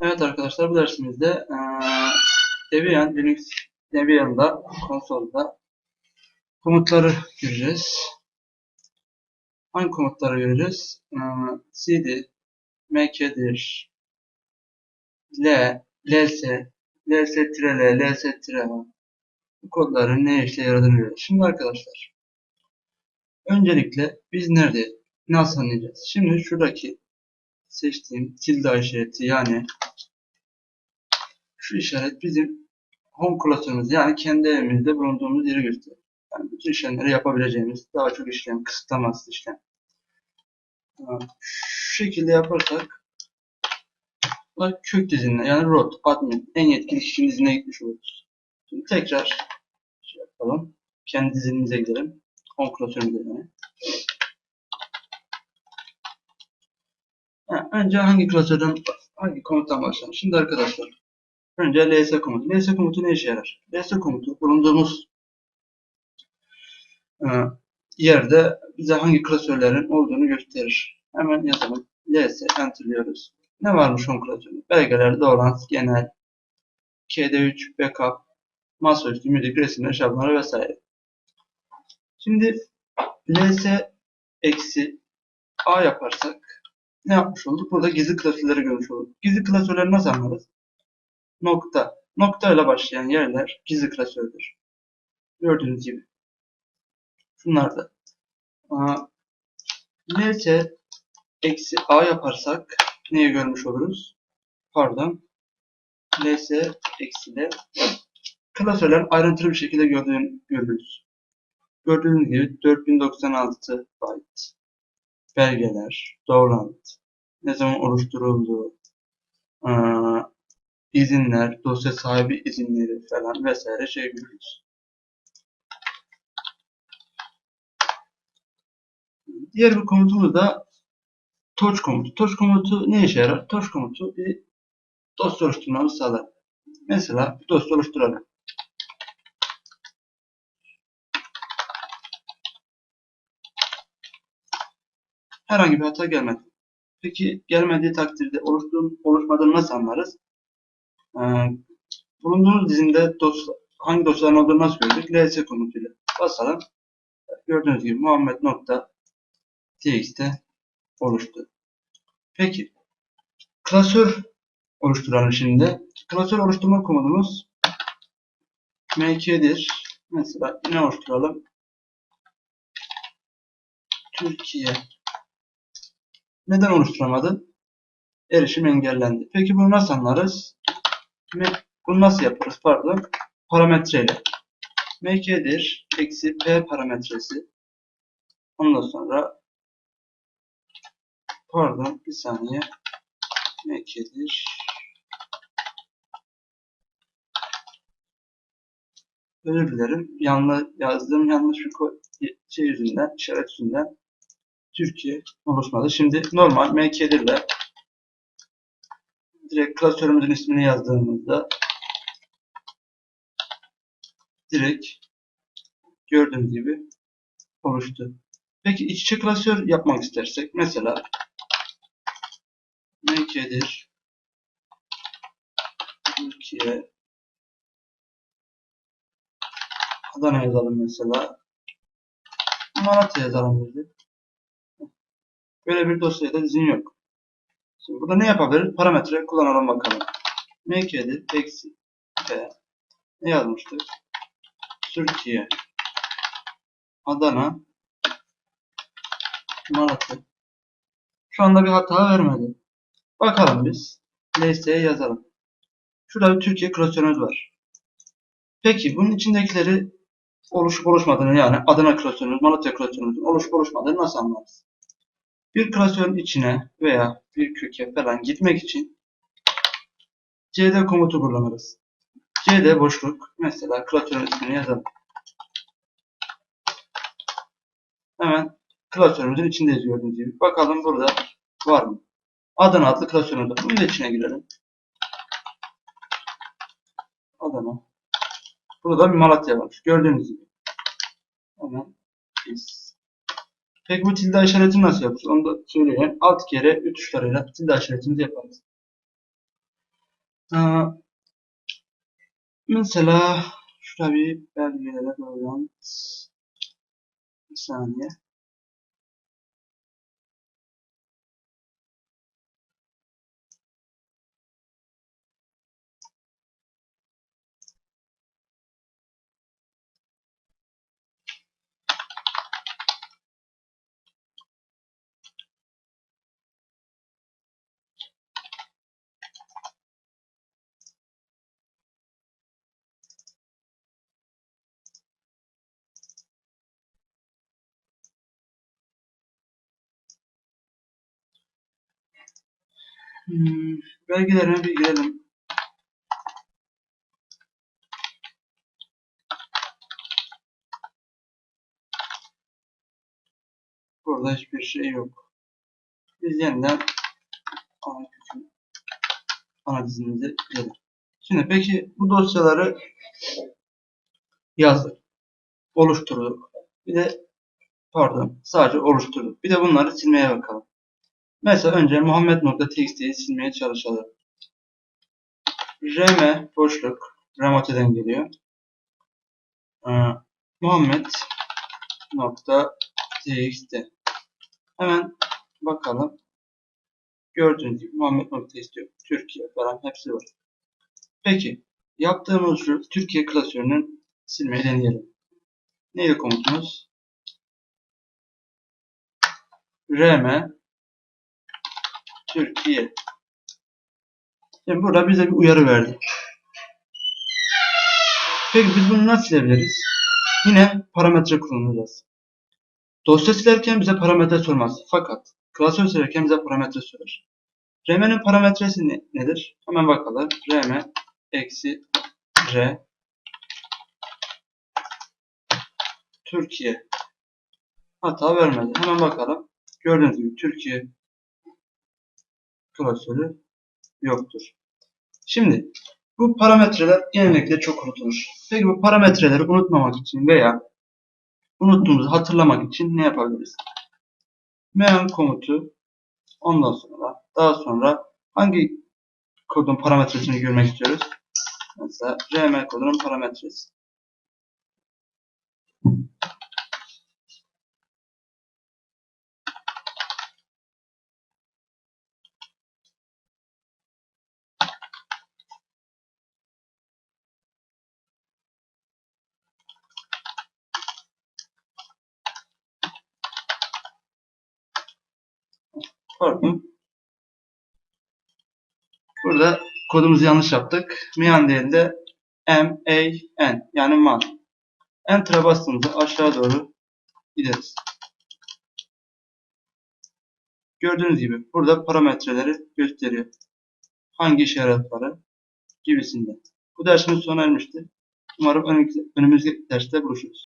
Evet arkadaşlar bu dersimizde eee Debian, Linux Debian'da konsolda komutları göreceğiz. Hangi komutları göreceğiz? Eee, cd, mkdir, l, ls, ls-l, ls-a bu kodların ne işe yaradığını göreceğiz. Şimdi arkadaşlar öncelikle biz nerede nasıl anlayacağız? Şimdi şuradaki seçtiğim tilde işareti yani şu işaret bizim home klasörümüz yani kendi evimizde bulunduğumuz yeri gösteriyor. Yani bütün işlemleri yapabileceğimiz daha çok işlem, kısıtlamasız işlem. Şu şekilde yaparsak kök dizinine yani root, admin, en yetkili kişinin dizinine gitmiş oluruz. Şimdi tekrar şey yapalım. Kendi dizinimize gidelim. Home klasörümüze yani. Ha, önce hangi klasörden, hangi komuttan başlayalım? Şimdi arkadaşlar, önce ls komutu. ls komutu ne işe yarar? ls komutu bulunduğumuz e, yerde bize hangi klasörlerin olduğunu gösterir. Hemen yazalım. ls enterliyoruz. Ne varmış home klasöründe? Belgelerde olan genel, kd3, backup, masaüstü, müzik, resimler, şablonlar vesaire. Şimdi ls eksi a yaparsak ne yapmış olduk? Burada gizli klasörleri görmüş olduk. Gizli klasörleri nasıl anlarız? Nokta. Nokta ile başlayan yerler gizli klasördür. Gördüğünüz gibi. Şunlar da. Ls eksi a yaparsak neyi görmüş oluruz? Pardon. ls eksi de klasörlerin ayrıntılı bir şekilde gördüğün, görürüz. Gördüğünüz gibi 4096 byte belgeler, doğrulantı, ne zaman oluşturulduğu, eee, izinler, dosya sahibi izinleri falan vesaire şey görüyoruz. Diğer bir komutumuz da torch komutu. Torch komutu ne işe yarar? Torch komutu bir dosya oluşturmamızı sağlar. Mesela bir dosya oluşturalım. Herhangi bir hata gelmedi. Peki gelmediği takdirde oluştuğun, oluşmadığını nasıl anlarız? Ee, bulunduğunuz dizinde dosya, hangi dosyaların olduğunu nasıl gördük? ls komutuyla basalım. Gördüğünüz gibi Muhammed nokta txt oluştu. Peki klasör oluşturalım şimdi. Klasör oluşturma komutumuz mk'dir. Mesela ne oluşturalım? Türkiye neden oluşturamadın? Erişim engellendi. Peki bunu nasıl anlarız? Me- Bunu nasıl yaparız? Pardon. Parametreyle. mk'dir. Eksi p parametresi. Ondan sonra pardon bir saniye. mk'dir. Özür dilerim. Yanlış yazdığım yanlış bir şey yüzünden, işaret yüzünden Türkiye oluşmadı. Şimdi normal mk'dirle direkt klasörümüzün ismini yazdığımızda direkt gördüğünüz gibi oluştu. Peki iç içe klasör yapmak istersek mesela mk'dir Türkiye Adana yazalım mesela Malatya yazalım dedi. Böyle bir dosyada dizin yok. Şimdi burada ne yapabiliriz? Parametre kullanalım bakalım. mk'dir eksi p ne yazmıştık? Türkiye Adana Malatya Şu anda bir hata vermedi. Bakalım biz. ls'ye yazalım. Şurada bir Türkiye klasörümüz var. Peki bunun içindekileri oluşup oluşmadığını yani Adana klasörümüz, Malatya klasörümüzün oluşup oluşmadığını nasıl anlarız? Bir klasörün içine veya bir köke falan gitmek için cd komutu kullanırız. cd boşluk mesela klasörün ismini yazalım. Hemen klasörümüzün içindeyiz gördüğünüz gibi. Bakalım burada var mı? Adana adlı klasörümüz var. Bunun içine girelim. Adana. Burada bir Malatya var. Gördüğünüz gibi. Hemen biz Peki bu tilde işaretini nasıl yapıyoruz? Onu da söyleyeyim. Alt kere üç tuşlarıyla tilde işaretimizi yaparız. Aa, mesela şurada bir belgelere bağlan bir saniye. Hmm, belgelerine bir girelim. Burada hiçbir şey yok. Biz yeniden ana ana dizimize girelim. Şimdi peki bu dosyaları yazdık. Oluşturduk. Bir de pardon sadece oluşturduk. Bir de bunları silmeye bakalım. Mesela önce Muhammed.txt'yi silmeye çalışalım. rm boşluk remote'den geliyor. Ee, Muhammed nokta txt. Hemen bakalım. Gördüğünüz gibi Muhammed nokta istiyor Türkiye falan hepsi var. Peki yaptığımız şu Türkiye klasörünün silmeyi deneyelim. Neydi komutumuz? Rm Türkiye Şimdi burada bize bir uyarı verdi. Peki biz bunu nasıl silebiliriz? Yine parametre kullanacağız. Dosya silerken bize parametre sormaz. Fakat klasör silerken bize parametre sorar. RM'nin parametresi ne- nedir? Hemen bakalım. RM eksi R Türkiye hata vermedi. Hemen bakalım. Gördüğünüz gibi Türkiye klasörü yoktur. Şimdi bu parametreler genellikle çok unutulur. Peki bu parametreleri unutmamak için veya unuttuğumuzu hatırlamak için ne yapabiliriz? Mean komutu ondan sonra daha sonra hangi kodun parametresini görmek istiyoruz? Mesela rm kodunun parametresi. Pardon. Burada kodumuzu yanlış yaptık. Mean değil de M, A, N yani man. Enter'a bastığımızda aşağı doğru gideriz. Gördüğünüz gibi burada parametreleri gösteriyor. Hangi işaretleri gibisinden. Bu dersimiz sona ermiştir. Umarım önümüzdeki derste buluşuruz.